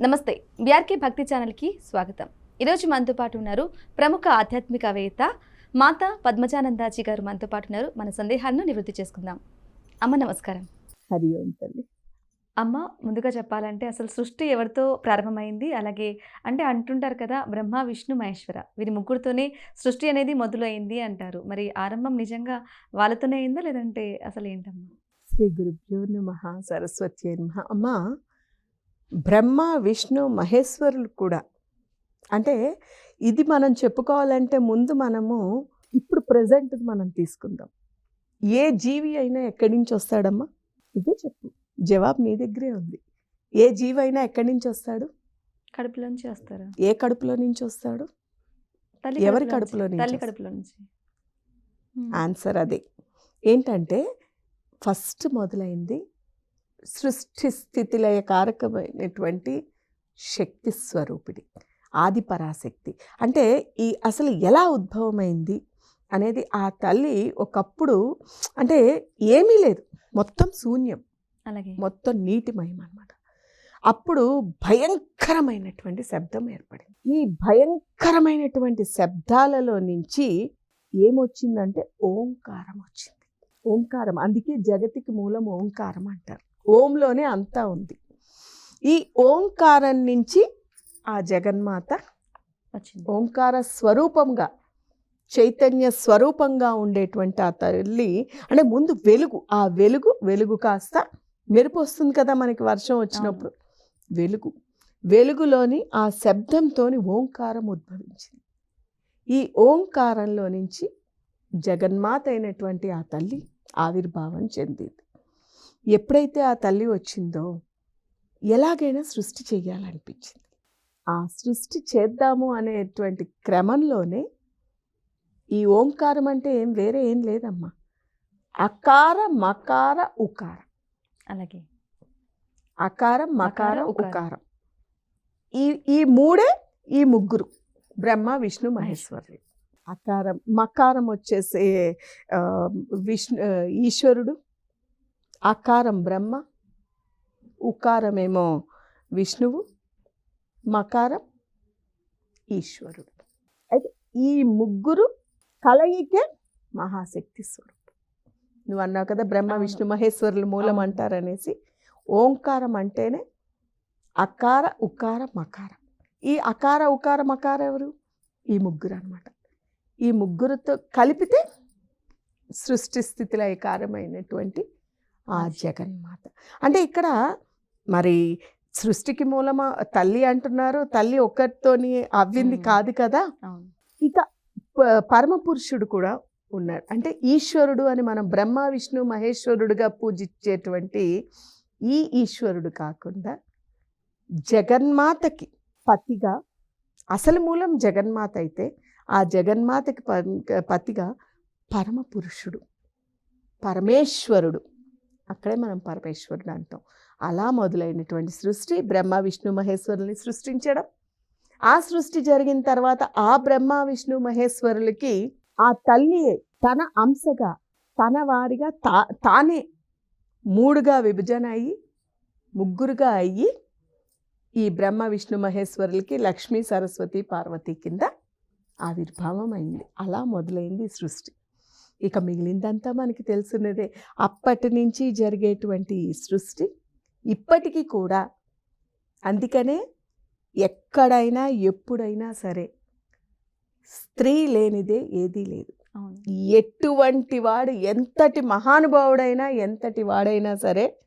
నమస్తే బీఆర్కే భక్తి ఛానల్కి స్వాగతం. ఈరోజు మనతో పాటు ఉన్నారు ప్రముఖ ఆధ్యాత్మికవేత్త మాత పద్మజానందాజీ గారు మనతో పాటు ఉన్నారు. మన సందేహాలను నివృత్తి చేసుకుందాం. అమ్మ నమస్కారం. హరి ఓం తల్లి. అమ్మ ముందుగా చెప్పాలంటే అసలు సృష్టి ఎవరితో ప్రారంభమైంది? అలాగే అంటే అంటుంటారు కదా బ్రహ్మ విష్ణు మహేశ్వర. వీరి ముగ్గురితోనే సృష్టి అనేది మొదలైంది అంటారు. మరి ఆరంభం నిజంగా వాళ్ళతోనే అయిందా? లేదంటే అసలు ఏంటమ్మా? శ్రీ గురుభ్యో నమ సరస్వతి నమ. అమ్మ బ్రహ్మ విష్ణు మహేశ్వరులు కూడా. అంటే ఇది మనం చెప్పుకోవాలంటే ముందు మనము ఇప్పుడు ప్రజెంట్ మనం తీసుకుందాం. ఏ జీవి అయినా ఎక్కడి నుంచి వస్తాడమ్మా? ఇదే చెప్పు. జవాబు నీ దగ్గరే ఉంది. ఏ జీవి అయినా ఎక్కడి నుంచి వస్తాడు? కడుపులోంచి వస్తారా? ఏ కడుపులో నుంచి వస్తాడు? ఎవరి కడుపులో నుంచి. తల్లి? కడుపులో నుంచి. ఆన్సర్ అదే. ఏంటంటే ఫస్ట్ మొదలైంది సృష్టి స్థితిలయ కారకమైనటువంటి శక్తి స్వరూపిడి ఆది పరాశక్తి. అంటే ఈ అసలు ఎలా ఉద్భవమైంది అనేది ఆ తల్లి ఒకప్పుడు అంటే ఏమీ లేదు. మొత్తం శూన్యం. అలాగే. మొత్తం నీటిమయం అనమాట అప్పుడు భయంకరమైనటువంటి శబ్దం ఏర్పడింది. ఈ భయంకరమైనటువంటి శబ్దాలలో నుంచి ఏమొచ్చిందంటే ఓంకారం వచ్చింది. ఓంకారం అందుకే జగతికి మూలం ఓంకారం అంటారు. ఓంలోనే అంతా ఉంది. ఈ ఓంకారం నుంచి ఆ జగన్మాత వచ్చింది. ఓంకార స్వరూపంగా చైతన్య స్వరూపంగా ఉండేటువంటి ఆ తల్లి అంటే ముందు వెలుగు ఆ వెలుగు వెలుగు కాస్త మెరుపు వస్తుంది కదా మనకి వర్షం వచ్చినప్పుడు. వెలుగు వెలుగులోని ఆ శబ్దంతోని ఓంకారం ఉద్భవించింది. ఈ ఓంకారంలో నుంచి జగన్మాత అయినటువంటి ఆ తల్లి ఆవిర్భావం చెందింది. ఎప్పుడైతే ఆ తల్లి వచ్చిందో ఎలాగైనా సృష్టి చేయాలనిపించింది ఆ సృష్టి చేద్దాము అనేటువంటి క్రమంలోనే ఈ ఓంకారం అంటే ఏం వేరే ఏం లేదమ్మా. అకార మకార ఉకార. అలాగే. అకారం మకార, ఉకారం. ఈ ఈ మూడే ఈ ముగ్గురు బ్రహ్మ విష్ణు మహేశ్వరులు. అకారం మకారం వచ్చేసి విష్ణు ఈశ్వరుడు అకారం బ్రహ్మ ఉకారమేమో విష్ణువు మకారం ఈశ్వరుడు. అయితే ఈ ముగ్గురు కలయికే మహాశక్తి స్వరూపం. నువ్వు అన్నావు కదా బ్రహ్మ. విష్ణు మహేశ్వరులు మూలం. అంటారనేసి. ఓంకారం అంటేనే అకార ఉకార మకార. ఈ అకార ఉకార మకార ఎవరు? ఈ ముగ్గురు అన్నమాట. ఈ ముగ్గురుతో కలిపితే సృష్టి స్థితిలో ఏకారమైనటువంటి ఆ జగన్మాత. అంటే ఇక్కడ మరి సృష్టికి మూలమా తల్లి అంటున్నారు. తల్లి ఒక్కరితోని అవ్వింది. కాదు కదా. ఇక ప- పరమ పురుషుడు కూడా ఉన్నాడు. అంటే ఈశ్వరుడు అని మనం బ్రహ్మ విష్ణు మహేశ్వరుడుగా పూజించేటువంటి ఈ ఈశ్వరుడు కాకుండా జగన్మాతకి పతిగా అసలు మూలం జగన్మాత అయితే ఆ జగన్మాతకి ప- పతిగా పరమ పురుషుడు పరమేశ్వరుడు. అక్కడే మనం పరమేశ్వరుడు అంటాం. అలా మొదలైనటువంటి సృష్టి బ్రహ్మ విష్ణు మహేశ్వరుల్ని సృష్టించడం. ఆ సృష్టి జరిగిన తర్వాత ఆ బ్రహ్మ విష్ణు మహేశ్వరులకి ఆ తల్లి తన అంశగా తన వారిగా తా తానే మూడుగా విభజన అయ్యి ముగ్గురుగా అయ్యి ఈ బ్రహ్మ విష్ణు మహేశ్వరులకి లక్ష్మీ సరస్వతి పార్వతి కింద ఆవిర్భావం అయింది. అలా మొదలైంది సృష్టి. ఇక మిగిలిందంతా మనకి తెలుసున్నదే. అప్పటి నుంచి జరిగేటువంటి ఈ సృష్టి ఇప్పటికీ కూడా. అందుకనే ఎక్కడైనా ఎప్పుడైనా సరే స్త్రీ లేనిదే ఏదీ లేదు. ఎటువంటి వాడు ఎంతటి మహానుభావుడైనా ఎంతటి వాడైనా సరే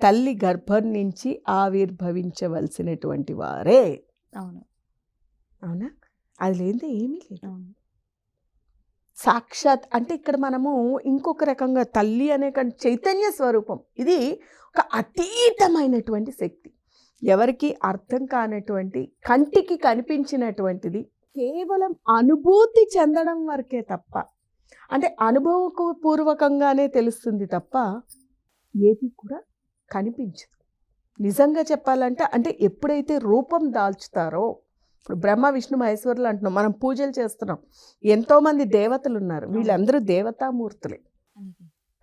తల్లి గర్భం నుంచి ఆవిర్భవించవలసినటువంటి వారే. అవును. అవునా? అది లేనిదే ఏమీ లేదు. అవును. సాక్షాత్ అంటే ఇక్కడ మనము ఇంకొక రకంగా తల్లి అనే కం- చైతన్య స్వరూపం. ఇది ఒక అతీతమైనటువంటి శక్తి. ఎవరికి అర్థం కానటువంటి కంటికి కనిపించినటువంటిది కేవలం అనుభూతి చెందడం వరకే తప్ప అంటే అనుభవకు పూర్వకంగానే తెలుస్తుంది తప్ప ఏది కూడా కనిపించదు. నిజంగా చెప్పాలంటే అంటే ఎప్పుడైతే రూపం దాల్చుతారో ఇప్పుడు బ్రహ్మ విష్ణు మహేశ్వరులు అంటున్నాం. మనం పూజలు చేస్తున్నాం. ఎంతోమంది దేవతలు ఉన్నారు వీళ్ళందరూ దేవతామూర్తులే.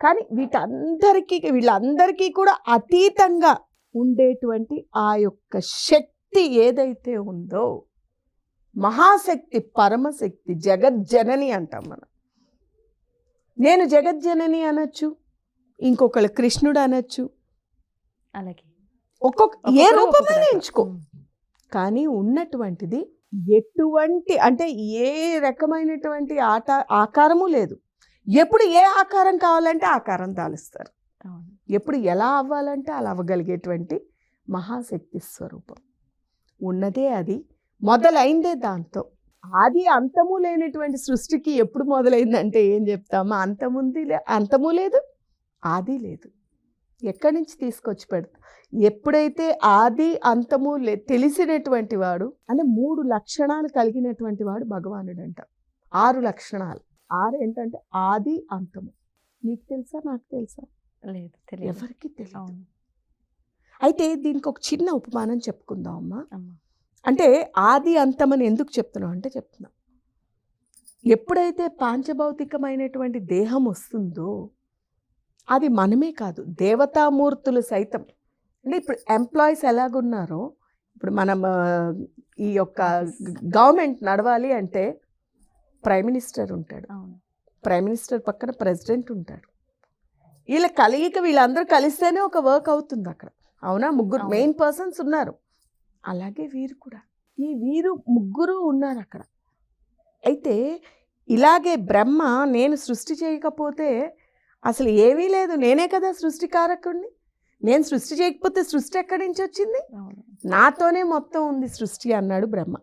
కానీ వీటందరికీ వీళ్ళందరికీ కూడా అతీతంగా ఉండేటువంటి ఆ యొక్క శక్తి ఏదైతే ఉందో మహాశక్తి పరమశక్తి జగజ్జనని అంటాం మనం. నేను జగజ్జనని అనొచ్చు ఇంకొకళ్ళు కృష్ణుడు అనొచ్చు. అలాగే. ఒక్కొక్క ఏ రూపమైనా. ఎంచుకో. కానీ ఉన్నటువంటిది ఎటువంటి అంటే ఏ రకమైనటువంటి ఆట ఆకారము లేదు. ఎప్పుడు ఏ ఆకారం కావాలంటే ఆకారం దాలుస్తారు. ఎప్పుడు ఎలా అవ్వాలంటే అలా అవ్వగలిగేటువంటి మహాశక్తి స్వరూపం. ఉన్నదే అది. మొదలైందే దాంతో. ఆది అంతము లేనటువంటి సృష్టికి ఎప్పుడు మొదలైందంటే ఏం చెప్తామా? అంతముంది లే అంతము లేదు ఆది లేదు. ఎక్కడి నుంచి తీసుకొచ్చి పెడతా? ఎప్పుడైతే ఆది అంతము లే తెలిసినటువంటి వాడు అంటే మూడు లక్షణాలు కలిగినటువంటి వాడు భగవానుడు అంట ఆరు లక్షణాలు. ఆరు ఏంటంటే ఆది అంతము. నీకు తెలుసా? నాకు తెలుసా? లేదు తెలియదు. ఎవరికి తెలియదు అయితే దీనికి ఒక చిన్న ఉపమానం చెప్పుకుందాం అమ్మా. అమ్మ. అంటే ఆది అంతమని ఎందుకు చెప్తున్నాం అంటే చెప్తున్నా. ఎప్పుడైతే పాంచభౌతికమైనటువంటి దేహం వస్తుందో అది మనమే కాదు దేవతామూర్తులు సైతం. అంటే ఇప్పుడు ఎంప్లాయీస్ ఎలాగున్నారో ఇప్పుడు మనం ఈ యొక్క గవర్నమెంట్ నడవాలి అంటే ప్రైమ్ మినిస్టర్ ఉంటాడు. అవును. ప్రైమ్ మినిస్టర్ పక్కన ప్రెసిడెంట్ ఉంటాడు. వీళ్ళ కలిగిక వీళ్ళందరూ కలిస్తేనే ఒక వర్క్ అవుతుంది అక్కడ. అవునా? ముగ్గురు. మెయిన్ పర్సన్స్ ఉన్నారు. అలాగే వీరు కూడా. ఈ వీరు ముగ్గురు ఉన్నారు అక్కడ. అయితే ఇలాగే బ్రహ్మ నేను సృష్టి చేయకపోతే అసలు ఏమీ లేదు. నేనే కదా సృష్టికారకుడిని నేను సృష్టి చేయకపోతే సృష్టి ఎక్కడి నుంచి వచ్చింది? నాతోనే మొత్తం ఉంది సృష్టి అన్నాడు బ్రహ్మ.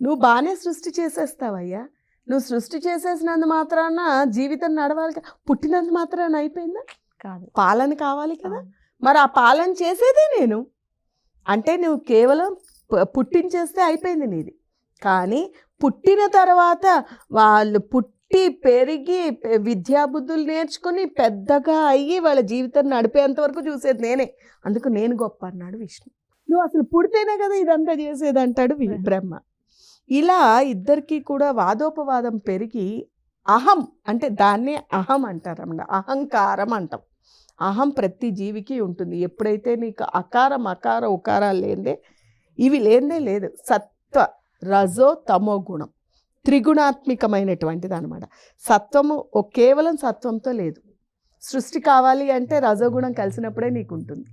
నువ్వు బాగానే సృష్టి చేసేస్తావయ్యా. నువ్వు సృష్టి చేసేసినందు మాత్రాన జీవితం నడవాలి కదా. పుట్టినంత మాత్రాన అయిపోయిందా? కాదు. పాలన కావాలి కదా. మరి ఆ పాలన చేసేదే నేను. అంటే నువ్వు కేవలం పుట్టించేస్తే అయిపోయింది నీది. కానీ పుట్టిన తర్వాత వాళ్ళు పుట్టి పెరిగి విద్యాబుద్ధులు నేర్చుకొని పెద్దగా అయ్యి వాళ్ళ జీవితం నడిపేంత వరకు చూసేది నేనే. అందుకు నేను గొప్ప అన్నాడు విష్ణు. నువ్వు అసలు పుడితేనే కదా ఇదంతా చేసేది అంటాడు బ్రహ్మ. ఇలా ఇద్దరికి కూడా వాదోపవాదం పెరిగి అహం అంటే దాన్నే అహం అంటారన్నమాట అహంకారం అంటాం. అహం ప్రతి జీవికి ఉంటుంది. ఎప్పుడైతే నీకు అకారం అకార ఉకారాలు లేదే ఇవి లేదే లేదు. సత్వ రజో తమో గుణం. త్రిగుణాత్మికమైనటువంటిది అనమాట సత్వము ఓ కేవలం సత్వంతో లేదు. సృష్టి కావాలి అంటే రజోగుణం కలిసినప్పుడే నీకు ఉంటుంది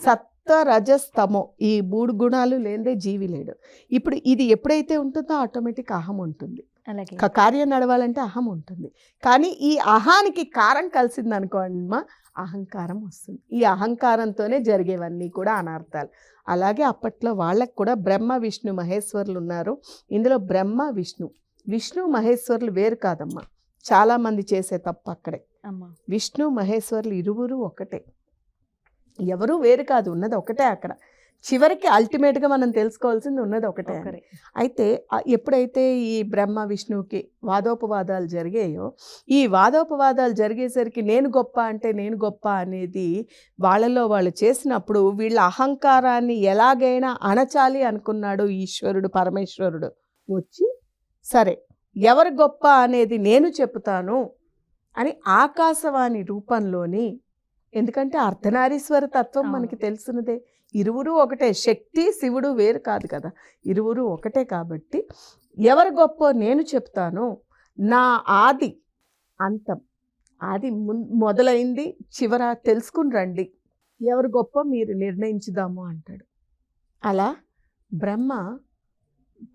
సత్వ రజస్ తమో ఈ మూడు గుణాలు లేదే జీవి లేడు. ఇప్పుడు ఇది ఎప్పుడైతే ఉంటుందో ఆటోమేటిక్ అహం ఉంటుంది. కార్యం నడవాలంటే అహం ఉంటుంది. కానీ ఈ అహానికి కారం కలిసింది అనుకోండి అహంకారం వస్తుంది. ఈ అహంకారంతోనే జరిగేవన్నీ కూడా అనర్థాలు. అలాగే అప్పట్లో వాళ్ళకు కూడా బ్రహ్మ విష్ణు మహేశ్వరులు ఉన్నారు. ఇందులో బ్రహ్మ విష్ణు విష్ణు మహేశ్వరులు వేరు కాదమ్మా. చాలామంది చేసే తప్పు అక్కడే. అమ్మ. విష్ణు మహేశ్వరులు ఇరువురు ఒకటే. ఎవరు వేరు కాదు ఉన్నది ఒకటే అక్కడ. చివరికి అల్టిమేట్గా మనం తెలుసుకోవాల్సింది ఉన్నది ఒకటే అయితే ఎప్పుడైతే ఈ బ్రహ్మ విష్ణువుకి వాదోపవాదాలు జరిగాయో ఈ వాదోపవాదాలు జరిగేసరికి నేను గొప్ప అంటే నేను గొప్ప అనేది వాళ్ళలో వాళ్ళు చేసినప్పుడు వీళ్ళ అహంకారాన్ని ఎలాగైనా అణచాలి అనుకున్నాడు ఈశ్వరుడు పరమేశ్వరుడు. వచ్చి సరే ఎవరు గొప్ప అనేది నేను చెప్తాను అని ఆకాశవాణి రూపంలోని ఎందుకంటే అర్ధనారీశ్వర తత్వం. మనకి తెలుసున్నదే. ఇరువురు ఒకటే శక్తి శివుడు వేరు కాదు కదా. ఇరువురు ఒకటే కాబట్టి ఎవరు గొప్ప నేను చెప్తాను. నా ఆది అంతం. ఆది మొదలైంది చివర తెలుసుకుని రండి. ఎవరు గొప్ప మీరు నిర్ణయించుదాము అంటాడు. అలా బ్రహ్మ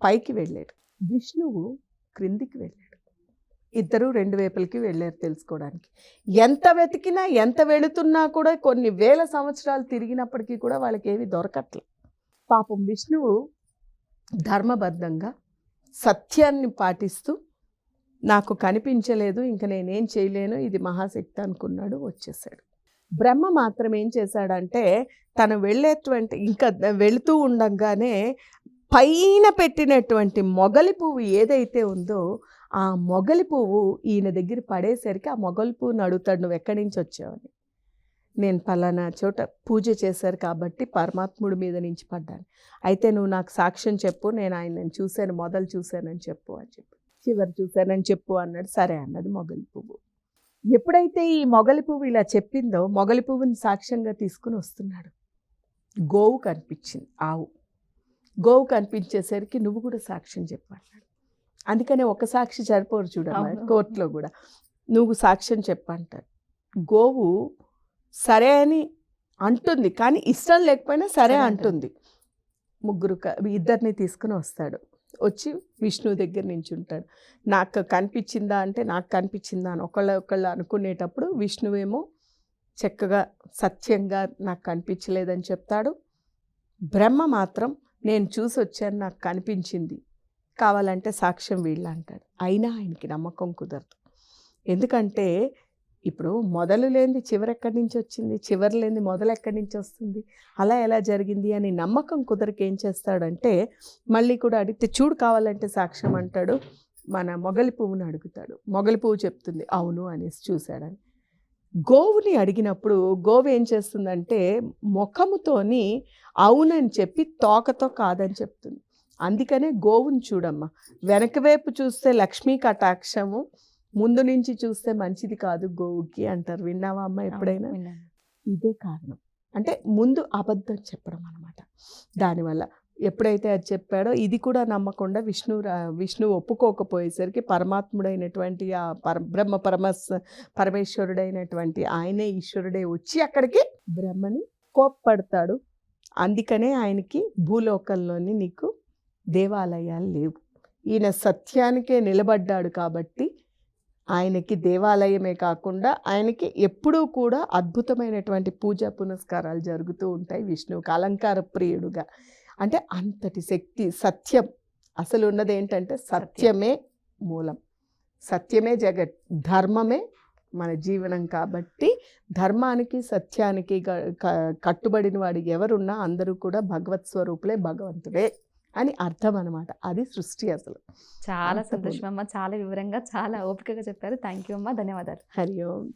పైకి వెళ్ళాడు. విష్ణువు క్రిందికి వెళ్ళాడు. ఇద్దరు రెండు వైపులకి వెళ్ళారు తెలుసుకోవడానికి. ఎంత వెతికినా ఎంత వెళుతున్నా కూడా కొన్ని వేల సంవత్సరాలు తిరిగినప్పటికీ కూడా వాళ్ళకి ఏవి దొరకట్లే. పాపం విష్ణువు ధర్మబద్ధంగా సత్యాన్ని పాటిస్తూ నాకు కనిపించలేదు ఇంకా నేనేం చేయలేను ఇది మహాశక్తి అనుకున్నాడు వచ్చేసాడు. బ్రహ్మ మాత్రం ఏం చేశాడంటే తను వెళ్ళేటువంటి ఇంకా వెళుతూ ఉండగానే పైన పెట్టినటువంటి మొగలి పువ్వు ఏదైతే ఉందో ఆ మొగలి పువ్వు ఈయన దగ్గర పడేసరికి ఆ మొగలి పువ్వుని అడుగుతాడు నువ్వు ఎక్కడి నుంచి వచ్చావని నేను పలానా చోట పూజ చేశారు కాబట్టి పరమాత్ముడి మీద నుంచి పడ్డాను. అయితే నువ్వు నాకు సాక్ష్యం చెప్పు నేను ఆయనను చూశాను మొదలు చూశానని చెప్పు అని చెప్పి. చివరి చూశానని చెప్పు అన్నాడు. సరే అన్నది మొగలి పువ్వు. ఎప్పుడైతే ఈ మొగలి పువ్వు ఇలా చెప్పిందో మొగలి పువ్వుని సాక్ష్యంగా తీసుకుని వస్తున్నాడు. గోవు కనిపించింది ఆవు. గోవు కనిపించేసరికి నువ్వు కూడా సాక్ష్యం చెప్పన్నాడు అందుకనే ఒక సాక్షి సరిపోరు చూడమ్మా. కోర్టులో కూడా. నువ్వు సాక్ష్యం చెప్పంటాడు గోవు సరే అని అంటుంది కానీ ఇష్టం లేకపోయినా సరే అంటుంది. ముగ్గురు ఇద్దరిని తీసుకుని వస్తాడు. వచ్చి విష్ణు దగ్గర నుంచి ఉంటాడు నాకు కనిపించిందా అంటే నాకు కనిపించిందా అని ఒకళ్ళ ఒకళ్ళు అనుకునేటప్పుడు విష్ణువేమో చక్కగా సత్యంగా నాకు కనిపించలేదని చెప్తాడు. బ్రహ్మ మాత్రం నేను చూసి వచ్చాను నాకు కనిపించింది. కావాలంటే సాక్ష్యం వీళ్ళు అంటాడు అయినా ఆయనకి నమ్మకం కుదరదు. ఎందుకంటే ఇప్పుడు మొదలు లేనిది చివరి ఎక్కడి నుంచి వచ్చింది చివరి లేనిది మొదలు ఎక్కడి నుంచి వస్తుంది అలా ఎలా జరిగింది అని నమ్మకం కుదరక ఏం చేస్తాడంటే మళ్ళీ కూడా అడిగితే చూడు కావాలంటే సాక్ష్యం అంటాడు మన మొగలి పువ్వుని అడుగుతాడు. మొగలి పువ్వు చెప్తుంది అవును అనేసి చూశాడని. గోవుని అడిగినప్పుడు గోవు ఏం చేస్తుందంటే ముఖముతోని అవునని చెప్పి తోకతో కాదని చెప్తుంది. అందుకనే గోవుని చూడమ్మా. వెనక వైపు చూస్తే లక్ష్మీ కటాక్షము ముందు నుంచి చూస్తే మంచిది కాదు గోవుకి అంటారు. విన్నావా అమ్మ ఎప్పుడైనా. ఇదే కారణం. అంటే ముందు అబద్ధం చెప్పడం అనమాట దానివల్ల ఎప్పుడైతే అది చెప్పాడో ఇది కూడా నమ్మకుండా విష్ణు రా- విష్ణు ఒప్పుకోకపోయేసరికి పరమాత్ముడైనటువంటి ఆ పర బ్రహ్మ పరమస్ పరమేశ్వరుడైనటువంటి ఆయనే ఈశ్వరుడే వచ్చి అక్కడికి బ్రహ్మని కోప్పడతాడు. అందుకనే ఆయనకి భూలోకంలోని నీకు దేవాలయాలు లేవు. ఈయన సత్యానికే నిలబడ్డాడు కాబట్టి ఆయనకి దేవాలయమే కాకుండా ఆయనకి ఎప్పుడూ కూడా అద్భుతమైనటువంటి పూజా పునస్కారాలు జరుగుతూ ఉంటాయి విష్ణువుకి అలంకార ప్రియుడుగా. అంటే అంతటి శక్తి సత్యం. అసలు ఉన్నది ఏంటంటే సత్యమే మూలం. సత్యమే జగత్. ధర్మమే మన జీవనం కాబట్టి ధర్మానికి సత్యానికి కట్టుబడిన వాడు ఎవరున్నా అందరూ కూడా భగవత్ స్వరూపులే భగవంతుడే అని అర్థం అనమాట అది సృష్టి అసలు. చాలా సంతోషం అమ్మ. చాలా వివరంగా చాలా ఓపికగా చెప్పారు. థ్యాంక్ యూ అమ్మ. ధన్యవాదాలు. హరి ఓం.